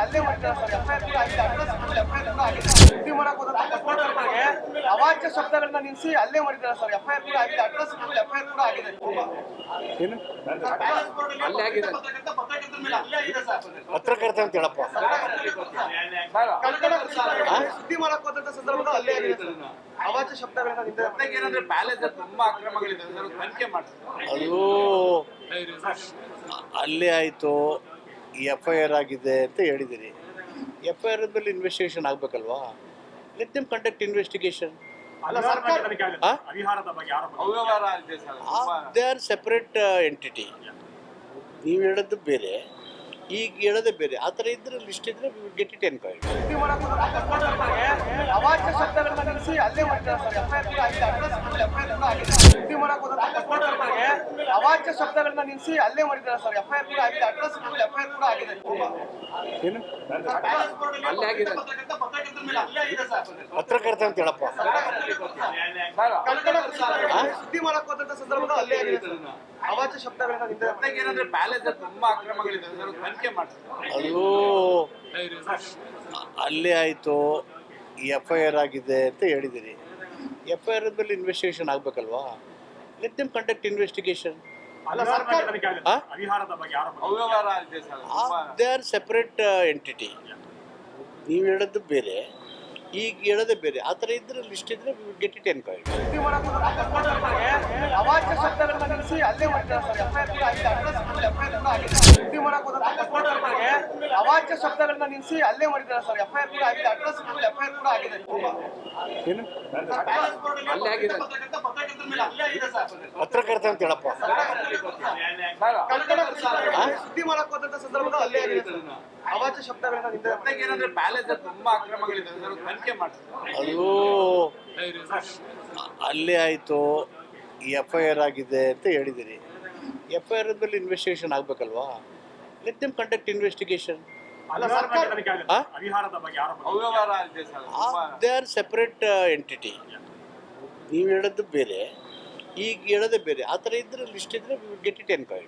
ಹಲ್ಲೆ ಮಾಡಿದ್ದಾರೆ sir FIR ಕೂಡ ಆಗಿದೆ ಅಡ್ರೆಸ್ ಎಫ್ಐಆರ್ ಕೂಡ ಆಗಿದೆ ಸುದ್ದಿ ಮಾಡಕ್ ಪತ್ರಕರ್ತರಿಗೆ ಅವಾಚ್ಯ ಶಬ್ದಗಳನ್ನ ನಿಲ್ಲಿಸಿ ಅಲ್ಲೇ ಮಾಡಿದ್ದಾರೆ ಸರ್. ಎಫ್ಐಆರ್ ಕೂಡ ಆಗಿದೆ ಅಡ್ರೆಸ್ ಎಫ್ಐಆರ್ ಕೂಡ ಆಗಿದೆ. ಏನು? ಹಲ್ಲೆ ಆಗಿದೆ. ಪತ್ರಕರ್ತರ ಮೇಲೆ ಹಲ್ಲೆ ಆಗಿದೆ ಸರ್ ಪತ್ರಕರ್ತ ಅಂತ ಹೇಳಪ್ಪ ಸುದ್ದಿ ಮಾಡಕ್ ಹೋದಂತ ಸಂದರ್ಭದಲ್ಲಿ ಅಲ್ಲೇ ಆಗಿದೆ ಸರ್. ಅವಾಚ್ಯ ಶಬ್ದಗಳನ್ನ ನಿಂದ ಏನಂದ್ರೆ ಪ್ಯಾಲೇಸ್ ತುಂಬಾ ಅಕ್ರಮಗಳಿದೆ ತನಿಖೆ ಮಾಡ್ತಾರೆ. ಅದು ಅಲ್ಲೇ ಆಯಿತು. ಎಫ್ ಐ ಆರ್ ಆಗಿದೆ ಅಂತ ಹೇಳಿದ್ದೀರಿ ಎಫ್ ಐ ಆರ್ ಮೇಲೆ investigation ಆಗಬೇಕಲ್ವಾ? Let them conduct investigation they are separate entity ನೀವು ಹೇಳೋದು ಬೇರೆ. ಈಗ ಹೇಳೋದೇ ಬೇರೆ. ಆ ಥರ ಇದ್ರೆ ಲಿಸ್ಟ್ ಇದ್ರೆ ಗೆಟ್ ಇಟ್ ಎನ್ಕ್ವೈರಿ ಅವಾಚ್ಯ ಶಬ್ದಗಳನ್ನ ನಿಲ್ಲಿಸಿ ಅಲ್ಲೇ ಮಾಡಿದ್ದಾರೆ ಸರ್ ಕೂಡ ಅಡ್ರೆಸ್ ಎಫ್ಐಆರ್ ಕೂಡ ಆಗಿದೆ. ಕೂಡ ಅಡ್ರೆಸ್ ಎಫ್ಐಆರ್ ಕೂಡ ಆಗಿದೆ ಏನು ಹಲ್ಲೆ ಆಗಿದೆ ಪತ್ರಕರ್ತ ಅಂತ ಹೇಳಪ್ಪ ಸುದ್ದಿ ಮಾಡಕ್ ಹೋದಂತ ಸಂದರ್ಭದಲ್ಲಿ ಅಲ್ಲೇ ಆಗಿದೆ ಸರ್. ಅವಾಚ್ಯ ಶಬ್ದಗಳನ್ನ ಪ್ಯಾಲೇಸ್ ತುಂಬಾ ಅಕ್ರಮಗಳಿದೆ ಅದನ್ನ ತನಿಖೆ ಮಾಡ್ತಾರೆ. ಅದು ಅಲ್ಲೇ ಆಯಿತು ಎಫ್ ಐ ಆರ್ ಆಗಿದೆ ಅಂತ ಹೇಳಿದಿರಿ. ಎಫ್ ಐ ಆರ್ ಮೇಲೆ investigation ಆಗಬೇಕಲ್ವಾ let them conduct investigation they are separate entity ನೀವು ಹೇಳೋದು ಬೇರೆ. ಈಗ ಹೇಳೋದೇ ಬೇರೆ. ಆ ಥರ ಇದ್ರೆ ಲಿಸ್ಟ್ ಇದ್ರೆ ಗೆಟ್ ಇಟ್ ಎನ್ಕ್ವೈರಿ ಅವಾಚ್ಯ ಶಬ್ದಗಳನ್ನ ನಿಲ್ಲಿಸಿ ಅಲ್ಲೇ ಮಾಡಿದ್ದಾರೆ ಸರ್ ಅಡ್ರೆಸ್ ಎಫ್ಐಆರ್ ಕೂಡ ಆಗಿದೆ ಮಾಡಿದ್ದಾರೆ ಸರ್ ಎಫ್ಐಆರ್ ಕೂಡ ಆಗಿದೆ ಅಡ್ರೆಸ್ ಏನು? ಆಗಿದೆ ಪತ್ರಕರ್ತ ಅಂತ ಹೇಳಪ್ಪ. ಸುದ್ದಿ ಮಾಡಕ್ ಹೋದಂತ ಸಂದರ್ಭದಲ್ಲಿ ಹಲ್ಲೆ ಆಗಿದೆ ಸರ್ ಅವಾಚ್ಯ ಶಬ್ದಗಳನ್ನ ಪ್ಯಾಲೇಸ್ ತುಂಬಾ ಅಕ್ರಮಗಳಿದೆ ತನಿಖೆ ಮಾಡ್ತಾರೆ ಅದು ಅಲ್ಲೇ ಆಯಿತು. ಎಫ್ ಐ ಆರ್ ಆಗಿದೆ ಅಂತ ಹೇಳಿದಿರಿ. ಎಫ್ ಐ ಆರ್ ಮೇಲೆ ಇನ್ವೆಸ್ಟಿಗೇಷನ್ ಆಗ್ಬೇಕಲ್ವಾ? ಲೆಟ್ ದೆಮ್ ಕಂಡಕ್ಟ್ ಇನ್ವೆಸ್ಟಿಗೇಷನ್ ಅಲ್ಲ ಸರ್ಕಾರ ತನಿಖೆ ಆಗುತ್ತೆ ಬಗ್ಗೆ ಆರೋಪ ಅವ್ಯವಹಾರ ಇದೆ ಸರ್ ತುಂಬಾ ದೇ ಆರ್ ಸೆಪರೇಟ್ ಎಂಟಿಟಿ ನೀವು ಹೇಳೋದು ಬೇರೆ. ಈಗ ಹೇಳೋದೇ ಬೇರೆ. ಆ ಥರ ಇದ್ರೆ ಲಿಸ್ಟ್ ಇದ್ರೆ ಗೆಟ್ ಇಟ್ ಎನ್ಕ್ವೈರಿ